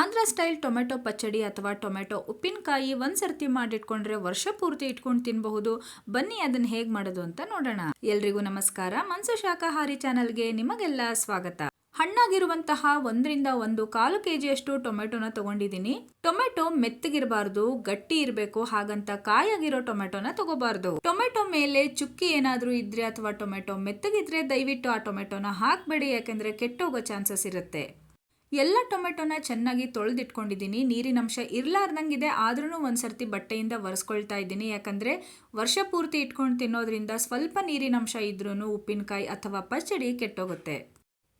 Andhra style tomato ಪಚ್ಚಡಿ ಅಥವಾ tomato ಉಪ್ಪಿನಕಾಯಿ ಒಂದು ಸರ್ತಿ ಮಾಡಿಟ್ಕೊಂಡ್ರೆ ವರ್ಷ ಪೂರ್ತಿ ಇಟ್ಕೊಂಡು ತಿನ್ನಬಹುದು ಬನ್ನಿ ಅದನ್ನು ಹೇಗೆ ಮಾಡೋದು ಅಂತ ನೋಡೋಣ. ಎಲ್ರಿಗೂ ನಮಸ್ಕಾರ. ಮನ್ಸು ಶಾಖಾಹಾರಿ ಚಾನಲ್ಗೆ ನಿಮಗೆಲ್ಲ ಸ್ವಾಗತ. ಹಣ್ಣಾಗಿರುವಂತಹ ಒಂದರಿಂದ ಒಂದು ಕಾಲು ಕೆಜಿಯಷ್ಟು ಟೊಮೆಟೊನ ತಗೊಂಡಿದ್ದೀನಿ. ಟೊಮೆಟೊ ಮೆತ್ತಗಿರಬಾರ್ದು, ಗಟ್ಟಿ ಇರಬೇಕು, ಹಾಗಂತ ಕಾಯಾಗಿರೋ ಟೊಮೆಟೊನ ತಗೋಬಾರ್ದು. ಟೊಮೆಟೊ ಮೇಲೆ ಚುಕ್ಕಿ ಏನಾದರೂ ಇದ್ರೆ ಅಥವಾ ಟೊಮೆಟೊ ಮೆತ್ತಗಿದ್ರೆ ದಯವಿಟ್ಟು ಆ ಟೊಮೆಟೊನ ಹಾಕ್ಬೇಡಿ, ಯಾಕಂದ್ರೆ ಕೆಟ್ಟೋಗೋ ಚಾನ್ಸಸ್ ಇರುತ್ತೆ. ಎಲ್ಲ ಟೊಮೆಟೊನ ಚೆನ್ನಾಗಿ ತೊಳೆದಿಟ್ಕೊಂಡಿದ್ದೀನಿ. ನೀರಿನಂಶ ಇರಲಾರ್ದಂಗಿದೆ ಆದ್ರೂ ಒಂದು ಸರ್ತಿ ಬಟ್ಟೆಯಿಂದ ಒರೆಸ್ಕೊಳ್ತಾ ಇದ್ದೀನಿ. ಯಾಕಂದರೆ ವರ್ಷ ಪೂರ್ತಿ ಇಟ್ಕೊಂಡು ತಿನ್ನೋದ್ರಿಂದ ಸ್ವಲ್ಪ ನೀರಿನಂಶ ಇದ್ರೂ ಉಪ್ಪಿನಕಾಯಿ ಅಥವಾ ಪಚ್ಚಡಿ ಕೆಟ್ಟೋಗುತ್ತೆ.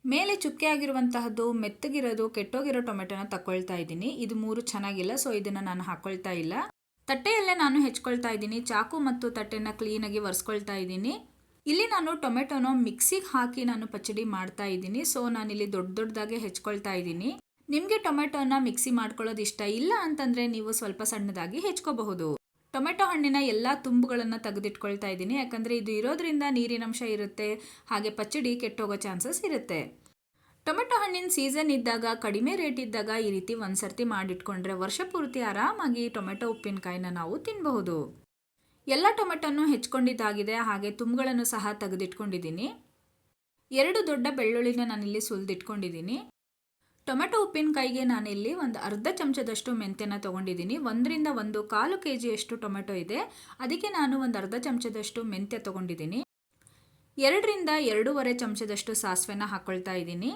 ಮೇಲೆ ಚುಕ್ಕೆ ಆಗಿರುವಂತಹದ್ದು, ಮೆತ್ತಗಿರೋದು, ಕೆಟ್ಟೋಗಿರೋ ಟೊಮೆಟೊನ ತಗೊಳ್ತಾ ಇದ್ದೀನಿ. ಇದು ಮೂರು ಚೆನ್ನಾಗಿಲ್ಲ, ಸೊ ಇದನ್ನು ನಾನು ಹಾಕೊಳ್ತಾ ಇಲ್ಲ. ತಟ್ಟೆಯಲ್ಲೇ ನಾನು ಹೆಚ್ಕೊಳ್ತಾ ಇದ್ದೀನಿ. ಚಾಕು ಮತ್ತು ತಟ್ಟೆನ ಕ್ಲೀನಾಗಿ ಒರೆಸ್ಕೊಳ್ತಾ ಇದ್ದೀನಿ. ಇಲ್ಲಿ ನಾನು ಟೊಮೆಟೊನ ಮಿಕ್ಸಿಗೆ ಹಾಕಿ ನಾನು ಪಚಡಿ ಮಾಡ್ತಾ ಇದ್ದೀನಿ. ಸೊ ನಾನಿಲ್ಲಿ ದೊಡ್ಡ ದೊಡ್ಡದಾಗೆ ಹೆಚ್ಕೊಳ್ತಾ ಇದ್ದೀನಿ. ನಿಮಗೆ ಟೊಮೆಟೊನ ಮಿಕ್ಸಿ ಮಾಡ್ಕೊಳ್ಳೋದು ಇಷ್ಟ ಇಲ್ಲ ಅಂತಂದರೆ ನೀವು ಸ್ವಲ್ಪ ಸಣ್ಣದಾಗಿ ಹೆಚ್ಕೋಬಹುದು. ಟೊಮೆಟೊ ಹಣ್ಣಿನ ಎಲ್ಲ ತುಂಬುಗಳನ್ನು ತೆಗೆದಿಟ್ಕೊಳ್ತಾ ಇದ್ದೀನಿ. ಯಾಕಂದರೆ ಇದು ಇರೋದ್ರಿಂದ ನೀರಿನಂಶ ಇರುತ್ತೆ, ಹಾಗೆ ಪಚಡಿ ಕೆಟ್ಟೋಗೋ ಚಾನ್ಸಸ್ ಇರುತ್ತೆ. ಟೊಮೆಟೊ ಹಣ್ಣಿನ ಸೀಸನ್ ಇದ್ದಾಗ, ಕಡಿಮೆ ರೇಟ್ ಇದ್ದಾಗ ಈ ರೀತಿ ಒಂದು ಸರ್ತಿ ಮಾಡಿಟ್ಕೊಂಡ್ರೆ ವರ್ಷ ಪೂರ್ತಿ ಆರಾಮಾಗಿ ಟೊಮೆಟೊ ಉಪ್ಪಿನಕಾಯಿನ ನಾವು ತಿನ್ನಬಹುದು ಎಲ್ಲ ಟೊಮೆಟೊನೂ ಹೆಚ್ಕೊಂಡಿದ್ದಾಗಿದೆ, ಹಾಗೆ ತುಂಬುಗಳನ್ನು ಸಹ ತೆಗೆದಿಟ್ಕೊಂಡಿದ್ದೀನಿ. ಎರಡು ದೊಡ್ಡ ಬೆಳ್ಳುಳ್ಳಿನ ನಾನಿಲ್ಲಿ ಸುಲಿದಿಟ್ಕೊಂಡಿದ್ದೀನಿ. ಟೊಮೆಟೊ ಉಪ್ಪಿನಕಾಯಿಗೆ ನಾನಿಲ್ಲಿ ಒಂದು ಅರ್ಧ ಚಮಚದಷ್ಟು ಮೆಂತ್ಯನ ತೊಗೊಂಡಿದ್ದೀನಿ. ಒಂದರಿಂದ ಒಂದು ಕಾಲು ಕೆ ಜಿಯಷ್ಟು ಟೊಮೆಟೊ ಇದೆ. ಅದಕ್ಕೆ ನಾನು ಒಂದು ಅರ್ಧ ಚಮಚದಷ್ಟು ಮೆಂತ್ಯ ತೊಗೊಂಡಿದ್ದೀನಿ. ಎರಡರಿಂದ ಎರಡೂವರೆ ಚಮಚದಷ್ಟು ಸಾಸಿವೆನ ಹಾಕ್ಕೊಳ್ತಾ ಇದ್ದೀನಿ.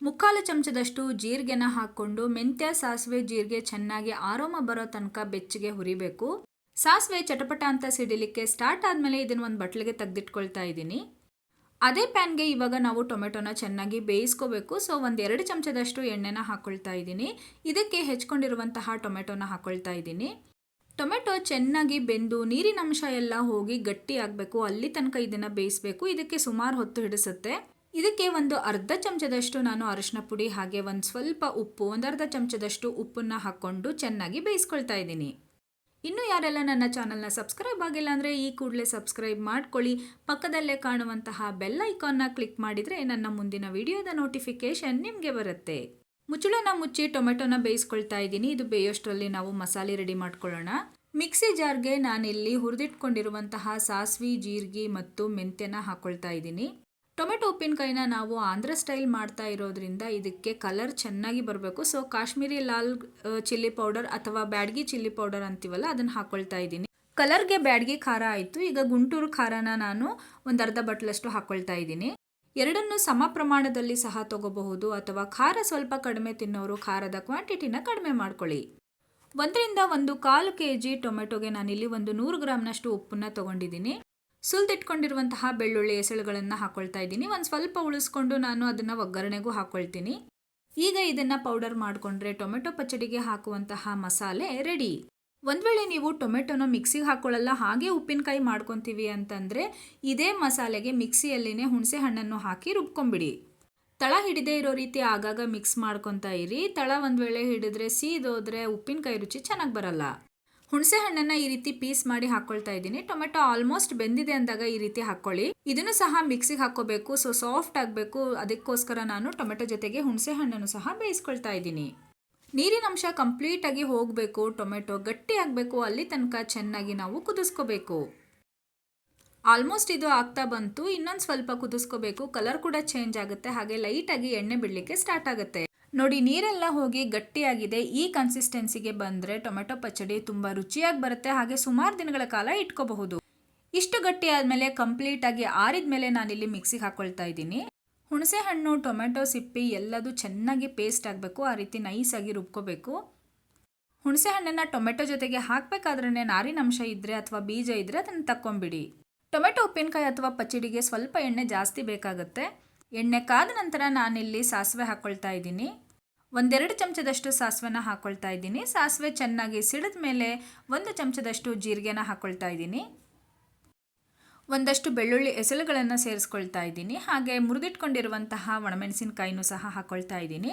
ಮುಕ್ಕಾಲು ಚಮಚದಷ್ಟು ಜೀರಿಗೆನ ಹಾಕ್ಕೊಂಡು ಮೆಂತ್ಯ, ಸಾಸಿವೆ, ಜೀರಿಗೆ ಚೆನ್ನಾಗಿ ಆರೋಮ ಬರೋ ತನಕ ಬೆಚ್ಚಗೆ ಹುರಿಬೇಕು. ಸಾಸಿವೆ ಚಟಪಟ ಅಂತ ಸಿಡಿಲಿಕ್ಕೆ ಸ್ಟಾರ್ಟ್ ಆದಮೇಲೆ ಇದನ್ನು ಒಂದು ಬಟ್ಲಿಗೆ ತೆಗೆದಿಟ್ಕೊಳ್ತಾ ಇದ್ದೀನಿ. ಅದೇ ಪ್ಯಾನ್ಗೆ ಇವಾಗ ನಾವು ಟೊಮೆಟೊನ ಚೆನ್ನಾಗಿ ಬೇಯಿಸ್ಕೋಬೇಕು. ಸೊ ಒಂದು ಎರಡು ಚಮಚದಷ್ಟು ಎಣ್ಣೆನ ಹಾಕ್ಕೊಳ್ತಾ ಇದ್ದೀನಿ. ಇದಕ್ಕೆ ಹೆಚ್ಕೊಂಡಿರುವಂತಹ ಟೊಮೆಟೊನ ಹಾಕ್ಕೊಳ್ತಾ ಇದ್ದೀನಿ. ಟೊಮೆಟೊ ಚೆನ್ನಾಗಿ ಬೆಂದು ನೀರಿನಂಶ ಎಲ್ಲ ಹೋಗಿ ಗಟ್ಟಿ ಆಗಬೇಕು. ಅಲ್ಲಿ ತನಕ ಇದನ್ನು ಬೇಯಿಸಬೇಕು. ಇದಕ್ಕೆ ಸುಮಾರು ಹೊತ್ತು ಹಿಡಿಸುತ್ತೆ. ಇದಕ್ಕೆ ಒಂದು ಅರ್ಧ ಚಮಚದಷ್ಟು ನಾನು ಅರಿಶಿನ ಪುಡಿ ಹಾಗೆ ಒಂದು ಸ್ವಲ್ಪ ಉಪ್ಪು ಒಂದರ್ಧ ಚಮಚದಷ್ಟು ಉಪ್ಪನ್ನು ಹಾಕ್ಕೊಂಡು ಚೆನ್ನಾಗಿ ಬೇಯಿಸ್ಕೊಳ್ತಾ ಇದ್ದೀನಿ. ಇನ್ನು ಯಾರೆಲ್ಲ ನನ್ನ ಚಾನಲ್ನ ಸಬ್ಸ್ಕ್ರೈಬ್ ಆಗಿಲ್ಲ ಅಂದರೆ ಈ ಕೂಡಲೇ ಸಬ್ಸ್ಕ್ರೈಬ್ ಮಾಡ್ಕೊಳ್ಳಿ. ಪಕ್ಕದಲ್ಲೇ ಕಾಣುವಂತಹ ಬೆಲ್ ಐಕಾನ್ನ ಕ್ಲಿಕ್ ಮಾಡಿದರೆ ನನ್ನ ಮುಂದಿನ ವಿಡಿಯೋದ ನೋಟಿಫಿಕೇಶನ್ ನಿಮಗೆ ಬರುತ್ತೆ. ಮುಚ್ಚಳನ ಮುಚ್ಚಿ ಟೊಮೆಟೊನ ಬೇಯಿಸ್ಕೊಳ್ತಾ ಇದ್ದೀನಿ. ಇದು ಬೇಯೋಷ್ಟರಲ್ಲಿ ನಾವು ಮಸಾಲೆ ರೆಡಿ ಮಾಡ್ಕೊಳ್ಳೋಣ. ಮಿಕ್ಸಿ ಜಾರ್ಗೆ ನಾನಿಲ್ಲಿ ಹುರಿದಿಟ್ಕೊಂಡಿರುವಂತಹ ಸಾಸ್ವಿ, ಜೀರಿಗೆ ಮತ್ತು ಮೆಂತ್ಯನ ಹಾಕ್ಕೊಳ್ತಾ ಇದ್ದೀನಿ. ಟೊಮೆಟೊ ಉಪ್ಪಿನಕಾಯಿನ ನಾವು ಆಂಧ್ರ ಸ್ಟೈಲ್ ಮಾಡ್ತಾ ಇರೋದ್ರಿಂದ ಇದಕ್ಕೆ ಕಲರ್ ಚೆನ್ನಾಗಿ ಬರಬೇಕು. So Kashmiri lal chilli powder ಅಥವಾ ಬ್ಯಾಡ್ಗಿ ಚಿಲ್ಲಿ ಪೌಡರ್ ಅಂತೀವಲ್ಲ, ಅದನ್ನು ಹಾಕ್ಕೊಳ್ತಾ ಇದ್ದೀನಿ. ಕಲರ್ಗೆ ಬ್ಯಾಡ್ಗಿ ಖಾರ ಆಯಿತು. ಈಗ ಗುಂಟೂರು ಖಾರನ ನಾನು ಒಂದು ಅರ್ಧ ಬಟ್ಲಷ್ಟು ಹಾಕ್ಕೊಳ್ತಾ ಇದ್ದೀನಿ. ಎರಡನ್ನು ಸಮ ಪ್ರಮಾಣದಲ್ಲಿ ಸಹ ತಗೋಬಹುದು. ಅಥವಾ ಖಾರ ಸ್ವಲ್ಪ ಕಡಿಮೆ ತಿನ್ನೋರು ಖಾರದ ಕ್ವಾಂಟಿಟಿನ ಕಡಿಮೆ ಮಾಡ್ಕೊಳ್ಳಿ. ಒಂದರಿಂದ ಒಂದು ಕಾಲು ಕೆ ಜಿ ಟೊಮೆಟೊಗೆ ನಾನಿಲ್ಲಿ ಒಂದು ನೂರು ಗ್ರಾಮ್ನಷ್ಟು ಉಪ್ಪನ್ನ ತೊಗೊಂಡಿದ್ದೀನಿ. ಸುಲ್ದಿಟ್ಕೊಂಡಿರುವಂತಹ ಬೆಳ್ಳುಳ್ಳಿ ಎಸಳುಗಳನ್ನು ಹಾಕ್ಕೊಳ್ತಾ ಇದ್ದೀನಿ. ಒಂದು ಸ್ವಲ್ಪ ಉಳಿಸ್ಕೊಂಡು ನಾನು ಅದನ್ನು ಒಗ್ಗರಣೆಗೂ ಹಾಕ್ಕೊಳ್ತೀನಿ ಈಗ ಇದನ್ನು ಪೌಡರ್ ಮಾಡಿಕೊಂಡ್ರೆ ಟೊಮೆಟೊ ಪಚ್ಚಡಿಗೆ ಹಾಕುವಂತಹ ಮಸಾಲೆ ರೆಡಿ. ಒಂದು ವೇಳೆ ನೀವು ಟೊಮೆಟೊನ ಮಿಕ್ಸಿಗೆ ಹಾಕ್ಕೊಳ್ಳಲ್ಲ ಹಾಗೆ ಉಪ್ಪಿನಕಾಯಿ ಮಾಡ್ಕೊತೀವಿ ಅಂತಂದರೆ ಇದೇ ಮಸಾಲೆಗೆ ಮಿಕ್ಸಿಯಲ್ಲಿನೇ ಹುಣಸೆ ಹಣ್ಣನ್ನು ಹಾಕಿ ರುಬ್ಕೊಂಬಿಡಿ. ತಳ ಹಿಡಿದೇ ಇರೋ ರೀತಿ ಆಗಾಗ ಮಿಕ್ಸ್ ಮಾಡ್ಕೊತಾ ಇರಿ. ತಳ ಒಂದು ವೇಳೆ ಹಿಡಿದ್ರೆ ಸೀದೋದ್ರೆ ಉಪ್ಪಿನಕಾಯಿ ರುಚಿ ಚೆನ್ನಾಗಿ ಬರಲ್ಲ. ಹುಣಸೆ ಹಣ್ಣನ್ನ ಈ ರೀತಿ ಪೀಸ್ ಮಾಡಿ ಹಾಕೊಳ್ತಾ ಇದ್ದೀನಿ. ಟೊಮೆಟೊ ಆಲ್ಮೋಸ್ಟ್ ಬೆಂದಿದೆ ಅಂದಾಗ ಈ ರೀತಿ ಹಾಕೊಳ್ಳಿ. ಇದನ್ನು ಸಹ ಮಿಕ್ಸಿಗೆ ಹಾಕೋಬೇಕು ಸೊ ಸಾಫ್ಟ್ ಆಗಬೇಕು. ಅದಕ್ಕೋಸ್ಕರ ನಾನು ಟೊಮೆಟೊ ಜೊತೆಗೆ ಹುಣಸೆ ಹಣ್ಣನ್ನು ಸಹ ಬೇಯಿಸ್ಕೊಳ್ತಾ ಇದ್ದೀನಿ. ನೀರಿನಂಶ ಕಂಪ್ಲೀಟ್ ಆಗಿ ಹೋಗಬೇಕು. ಟೊಮೆಟೊ ಗಟ್ಟಿ ಆಗಬೇಕು. ಅಲ್ಲಿ ತನಕ ಚೆನ್ನಾಗಿ ನಾವು ಕುದಿಸ್ಕೋಬೇಕು. ಆಲ್ಮೋಸ್ಟ್ ಇದು ಆಗ್ತಾ ಬಂತು. ಇನ್ನೊಂದು ಸ್ವಲ್ಪ ಕುದಿಸ್ಕೋಬೇಕು. ಕಲರ್ ಕೂಡ ಚೇಂಜ್ ಆಗುತ್ತೆ. ಹಾಗೆ ಲೈಟಾಗಿ ಎಣ್ಣೆ ಬಿಡಲಿಕ್ಕೆ ಸ್ಟಾರ್ಟ್ ಆಗುತ್ತೆ. ನೋಡಿ, ನೀರೆಲ್ಲ ಹೋಗಿ ಗಟ್ಟಿಯಾಗಿದೆ. ಈ ಕನ್ಸಿಸ್ಟೆನ್ಸಿಗೆ ಬಂದರೆ ಟೊಮೆಟೊ ಪಚ್ಚಡಿ ತುಂಬ ರುಚಿಯಾಗಿ ಬರುತ್ತೆ. ಹಾಗೆ ಸುಮಾರು ದಿನಗಳ ಕಾಲ ಇಟ್ಕೋಬಹುದು. ಇಷ್ಟು ಗಟ್ಟಿ ಆದಮೇಲೆ ಕಂಪ್ಲೀಟಾಗಿ ಆರಿದ ಮೇಲೆ ನಾನಿಲ್ಲಿ ಮಿಕ್ಸಿಗೆ ಹಾಕ್ಕೊಳ್ತಾ ಇದ್ದೀನಿ. ಹುಣಸೆ ಹಣ್ಣು, ಟೊಮೆಟೊ ಸಿಪ್ಪಿ ಎಲ್ಲದು ಚೆನ್ನಾಗಿ ಪೇಸ್ಟ್ ಆಗಬೇಕು. ಆ ರೀತಿ ನೈಸಾಗಿ ರುಬ್ಕೋಬೇಕು. ಹುಣಸೆ ಹಣ್ಣನ್ನು ಟೊಮೆಟೊ ಜೊತೆಗೆ ಹಾಕಬೇಕಾದ್ರೆ ನಾರಿನಂಶ ಇದ್ದರೆ ಅಥವಾ ಬೀಜ ಇದ್ದರೆ ಅದನ್ನು ತಕ್ಕೊಂಬಿಡಿ. ಟೊಮೆಟೊ ಉಪ್ಪಿನಕಾಯಿ ಅಥವಾ ಪಚ್ಚಡಿಗೆ ಸ್ವಲ್ಪ ಎಣ್ಣೆ ಜಾಸ್ತಿ ಬೇಕಾಗುತ್ತೆ. ಎಣ್ಣೆ ಕಾದ ನಂತರ ನಾನಿಲ್ಲಿ ಸಾಸಿವೆ ಹಾಕ್ಕೊಳ್ತಾ ಇದ್ದೀನಿ. ಒಂದೆರಡು ಚಮಚದಷ್ಟು ಸಾಸಿವೆನ ಹಾಕ್ಕೊಳ್ತಾ ಇದ್ದೀನಿ. ಸಾಸಿವೆ ಚೆನ್ನಾಗಿ ಸಿಡಿದ ಮೇಲೆ ಒಂದು ಚಮಚದಷ್ಟು ಜೀರಿಗೆನ ಹಾಕ್ಕೊಳ್ತಾ ಇದ್ದೀನಿ. ಒಂದಷ್ಟು ಬೆಳ್ಳುಳ್ಳಿ ಎಸಳುಗಳನ್ನು ಸೇರಿಸ್ಕೊಳ್ತಾ ಇದ್ದೀನಿ. ಹಾಗೆ ಮುರಿದಿಟ್ಕೊಂಡಿರುವಂತಹ ಒಣಮೆಣಸಿನಕಾಯಿನೂ ಸಹ ಹಾಕ್ಕೊಳ್ತಾ ಇದ್ದೀನಿ.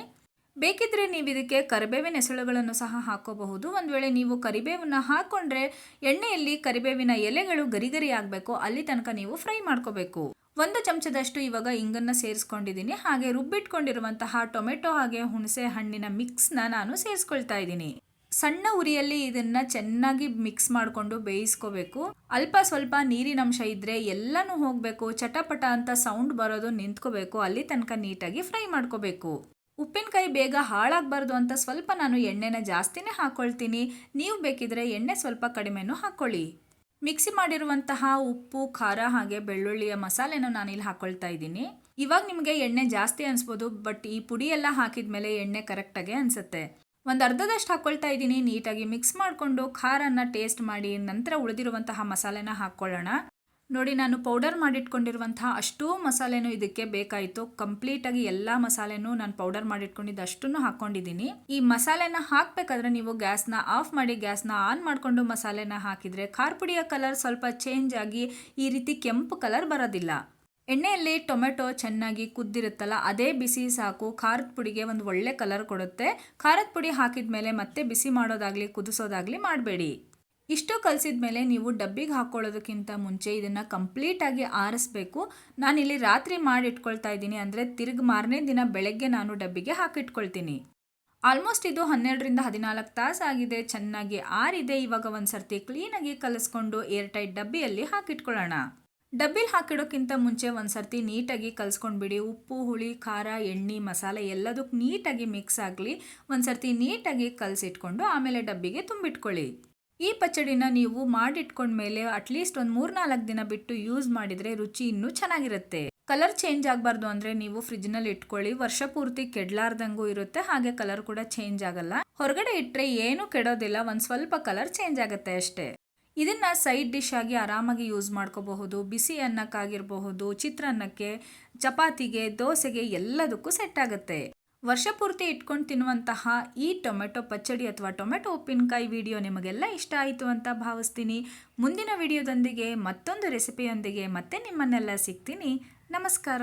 ಬೇಕಿದ್ರೆ ನೀವು ಇದಕ್ಕೆ ಕರಿಬೇವಿನ ಎಸಳುಗಳನ್ನು ಸಹ ಹಾಕೋಬಹುದು. ಒಂದು ವೇಳೆ ನೀವು ಕರಿಬೇವನ್ನ ಹಾಕ್ಕೊಂಡ್ರೆ ಎಣ್ಣೆಯಲ್ಲಿ ಕರಿಬೇವಿನ ಎಲೆಗಳು ಗರಿಗರಿ ಗರಿ ಆಗಬೇಕು. ಅಲ್ಲಿ ತನಕ ನೀವು ಫ್ರೈ ಮಾಡ್ಕೋಬೇಕು. ಒಂದು ಚಮಚದಷ್ಟು ಇವಾಗ ಇಂಗನ್ನು ಸೇರಿಸ್ಕೊಂಡಿದ್ದೀನಿ. ಹಾಗೆ ರುಬ್ಬಿಟ್ಕೊಂಡಿರುವಂತಹ ಟೊಮೆಟೊ ಹಾಗೆ ಹುಣಸೆ ಹಣ್ಣಿನ ಮಿಕ್ಸ್ನ ನಾನು ಸೇರಿಸ್ಕೊಳ್ತಾ ಇದ್ದೀನಿ. ಸಣ್ಣ ಉರಿಯಲ್ಲಿ ಇದನ್ನ ಚೆನ್ನಾಗಿ ಮಿಕ್ಸ್ ಮಾಡಿಕೊಂಡು ಬೇಯಿಸ್ಕೋಬೇಕು. ಅಲ್ಪ ಸ್ವಲ್ಪ ನೀರಿನಂಶ ಇದ್ರೆ ಎಲ್ಲನೂ ಹೋಗಬೇಕು. ಚಟಪಟ ಅಂತ ಸೌಂಡ್ ಬರೋದು ನಿಂತ್ಕೋಬೇಕು. ಅಲ್ಲಿ ತನಕ ನೀಟಾಗಿ ಫ್ರೈ ಮಾಡ್ಕೋಬೇಕು. ಉಪ್ಪಿನಕಾಯಿ ಬೇಗ ಹಾಳಾಗಬಾರ್ದು ಅಂತ ಸ್ವಲ್ಪ ನಾನು ಎಣ್ಣೆನ ಜಾಸ್ತಿನೇ ಹಾಕ್ಕೊಳ್ತೀನಿ ನೀವು ಬೇಕಿದ್ರೆ ಎಣ್ಣೆ ಸ್ವಲ್ಪ ಕಡಿಮೆನೂ ಹಾಕ್ಕೊಳ್ಳಿ ಮಿಕ್ಸಿ ಮಾಡಿರುವಂತಹ ಉಪ್ಪು, ಖಾರ ಹಾಗೆ ಬೆಳ್ಳುಳ್ಳಿಯ ಮಸಾಲೆನ ನಾನು ಇಲ್ಲಿ ಹಾಕೊಳ್ತಾ ಇದ್ದೀನಿ. ಇವಾಗ ನಿಮಗೆ ಎಣ್ಣೆ ಜಾಸ್ತಿ ಅನಿಸ್ಬೋದು, ಬಟ್ ಈ ಪುಡಿ ಎಲ್ಲ ಹಾಕಿದ ಮೇಲೆ ಎಣ್ಣೆ ಕರೆಕ್ಟಾಗೆ ಅನಿಸುತ್ತೆ. ಒಂದು ಅರ್ಧದಷ್ಟು ಹಾಕ್ಕೊಳ್ತಾ ಇದ್ದೀನಿ, ನೀಟಾಗಿ ಮಿಕ್ಸ್ ಮಾಡಿಕೊಂಡು ಖಾರನ ಟೇಸ್ಟ್ ಮಾಡಿ ನಂತರ ಉಳಿದಿರುವಂತಹ ಮಸಾಲೆನ ಹಾಕ್ಕೊಳ್ಳೋಣ. ನೋಡಿ, ನಾನು ಪೌಡರ್ ಮಾಡಿಟ್ಕೊಂಡಿರುವಂತಹ ಅಷ್ಟೂ ಮಸಾಲೆನೂ ಇದಕ್ಕೆ ಬೇಕಾಯಿತು. ಕಂಪ್ಲೀಟಾಗಿ ಎಲ್ಲ ಮಸಾಲೆನೂ ನಾನು ಪೌಡರ್ ಮಾಡಿಟ್ಕೊಂಡಿದ್ದು ಅಷ್ಟನ್ನು ಹಾಕ್ಕೊಂಡಿದ್ದೀನಿ. ಈ ಮಸಾಲೆನ ಹಾಕಬೇಕಾದ್ರೆ ನೀವು ಗ್ಯಾಸ್ನ ಆಫ್ ಮಾಡಿ, ಗ್ಯಾಸ್ನ ಆನ್ ಮಾಡಿಕೊಂಡು ಮಸಾಲೆನ ಹಾಕಿದರೆ ಖಾರ ಪುಡಿಯ ಕಲರ್ ಸ್ವಲ್ಪ ಚೇಂಜ್ ಆಗಿ ಈ ರೀತಿ ಕೆಂಪು ಕಲರ್ ಬರೋದಿಲ್ಲ. ಎಣ್ಣೆಯಲ್ಲಿ ಟೊಮೆಟೊ ಚೆನ್ನಾಗಿ ಕುದ್ದಿರುತ್ತಲ್ಲ, ಅದೇ ಬಿಸಿ ಸಾಕು. ಖಾರದ ಪುಡಿಗೆ ಒಂದು ಒಳ್ಳೆ ಕಲರ್ ಕೊಡುತ್ತೆ. ಖಾರದ ಪುಡಿ ಹಾಕಿದ ಮೇಲೆ ಮತ್ತೆ ಬಿಸಿ ಮಾಡೋದಾಗಲಿ, ಕುದಿಸೋದಾಗಲಿ ಮಾಡಬೇಡಿ. ಇಷ್ಟು ಕಲಸಿದ ಮೇಲೆ ನೀವು ಡಬ್ಬಿಗೆ ಹಾಕ್ಕೊಳ್ಳೋದಕ್ಕಿಂತ ಮುಂಚೆ ಇದನ್ನು ಕಂಪ್ಲೀಟಾಗಿ ಆರಿಸ್ಬೇಕು. ನಾನಿಲ್ಲಿ ರಾತ್ರಿ ಮಾಡಿ ಇಟ್ಕೊಳ್ತಾ ಇದ್ದೀನಿ, ಅಂದರೆ ತಿರುಗ್ ಮಾರನೇ ದಿನ ಬೆಳಗ್ಗೆ ನಾನು ಡಬ್ಬಿಗೆ ಹಾಕಿಟ್ಕೊಳ್ತೀನಿ. ಆಲ್ಮೋಸ್ಟ್ ಇದು ಹನ್ನೆರಡರಿಂದ ಹದಿನಾಲ್ಕು ತಾಸು ಆಗಿದೆ, ಚೆನ್ನಾಗಿ ಆರಿದೆ. ಇವಾಗ ಒಂದು ಸರ್ತಿ ಕ್ಲೀನಾಗಿ ಕಲಿಸ್ಕೊಂಡು ಏರ್ ಟೈಟ್ ಡಬ್ಬಿಯಲ್ಲಿ ಹಾಕಿಟ್ಕೊಳ್ಳೋಣ. ಡಬ್ಬಿಲಿ ಹಾಕಿಡೋಕ್ಕಿಂತ ಮುಂಚೆ ಒಂದು ಸರ್ತಿ ನೀಟಾಗಿ ಕಲಿಸ್ಕೊಂಡ್ಬಿಡಿ. ಉಪ್ಪು, ಹುಳಿ, ಖಾರ, ಎಣ್ಣೆ, ಮಸಾಲೆ ಎಲ್ಲದಕ್ಕೂ ನೀಟಾಗಿ ಮಿಕ್ಸ್ ಆಗಲಿ. ಒಂದು ಸರ್ತಿ ನೀಟಾಗಿ ಕಲಸಿಟ್ಕೊಂಡು ಆಮೇಲೆ ಡಬ್ಬಿಗೆ ತುಂಬಿಟ್ಕೊಳ್ಳಿ. ಈ ಪಚಡಿನ ನೀವು ಮಾಡಿಟ್ಕೊಂಡ್ಮೇಲೆ ಅಟ್ಲೀಸ್ಟ್ ಒಂದು ಮೂರ್ನಾಲ್ಕು ದಿನ ಬಿಟ್ಟು ಯೂಸ್ ಮಾಡಿದರೆ ರುಚಿ ಇನ್ನೂ ಚೆನ್ನಾಗಿರುತ್ತೆ. ಕಲರ್ ಚೇಂಜ್ ಆಗಬಾರ್ದು ಅಂದರೆ ನೀವು ಫ್ರಿಜ್ನಲ್ಲಿ ಇಟ್ಕೊಳ್ಳಿ, ವರ್ಷ ಪೂರ್ತಿ ಕೆಡ್ಲಾರ್ದಂಗೂ ಇರುತ್ತೆ, ಹಾಗೆ ಕಲರ್ ಕೂಡ ಚೇಂಜ್ ಆಗಲ್ಲ. ಹೊರಗಡೆ ಇಟ್ಟರೆ ಏನೂ ಕೆಡೋದಿಲ್ಲ, ಒಂದು ಸ್ವಲ್ಪ ಕಲರ್ ಚೇಂಜ್ ಆಗುತ್ತೆ ಅಷ್ಟೇ. ಇದನ್ನ ಸೈಡ್ ಡಿಶ್ ಆಗಿ ಆರಾಮಾಗಿ ಯೂಸ್ ಮಾಡ್ಕೋಬಹುದು, ಬಿಸಿ ಅನ್ನಕ್ಕಾಗಿರಬಹುದು, ಚಿತ್ರಾನ್ನಕ್ಕೆ, ಚಪಾತಿಗೆ, ದೋಸೆಗೆ ಎಲ್ಲದಕ್ಕೂ ಸೆಟ್ ಆಗುತ್ತೆ. ವರ್ಷ ಪೂರ್ತಿ ಇಟ್ಕೊಂಡು ತಿನ್ನುವಂತಹ ಈ ಟೊಮೆಟೊ ಪಚ್ಚಡಿ ಅಥವಾ ಟೊಮೆಟೊ ಉಪ್ಪಿನಕಾಯಿ ವಿಡಿಯೋ ನಿಮಗೆಲ್ಲ ಇಷ್ಟ ಆಯಿತು ಅಂತ ಭಾವಿಸ್ತೀನಿ. ಮುಂದಿನ ವಿಡಿಯೋದೊಂದಿಗೆ ಮತ್ತೊಂದು ರೆಸಿಪಿಯೊಂದಿಗೆ ಮತ್ತೆ ನಿಮ್ಮನ್ನೆಲ್ಲ ಸಿಗ್ತೀನಿ. ನಮಸ್ಕಾರ.